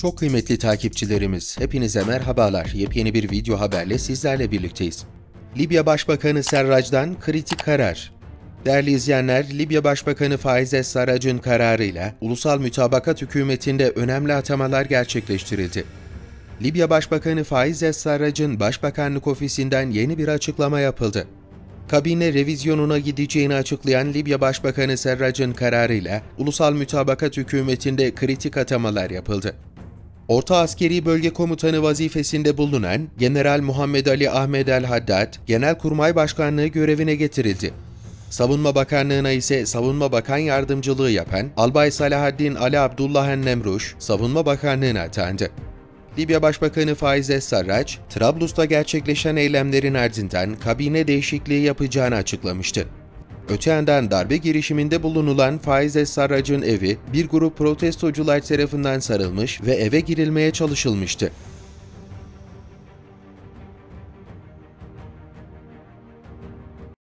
Çok kıymetli takipçilerimiz, hepinize merhabalar. Yepyeni bir video haberle sizlerle birlikteyiz. Libya Başbakanı Serrac'dan kritik karar. Değerli izleyenler, Libya Başbakanı Faiz Es-Sarrac'ın kararıyla Ulusal Mütabakat Hükümeti'nde önemli atamalar gerçekleştirildi. Libya Başbakanı Faiz Es-Sarrac'ın Başbakanlık ofisinden yeni bir açıklama yapıldı. Kabine revizyonuna gideceğini açıklayan Libya Başbakanı Serrac'ın kararıyla Ulusal Mütabakat Hükümeti'nde kritik atamalar yapıldı. Orta Askeri Bölge Komutanı vazifesinde bulunan General Muhammed Ali Ahmed El Haddad, Genelkurmay Başkanlığı görevine getirildi. Savunma Bakanlığı'na ise Savunma Bakan Yardımcılığı yapan Albay Salahaddin Ali Abdullah Ennemruş, Savunma Bakanlığı'na atandı. Libya Başbakanı Faiz Es-Sarraç, Trablus'ta gerçekleşen eylemlerin ardından kabine değişikliği yapacağını açıklamıştı. Öte yandan darbe girişiminde bulunulan Faiz Es-Sarrac'ın evi bir grup protestocular tarafından sarılmış ve eve girilmeye çalışılmıştı.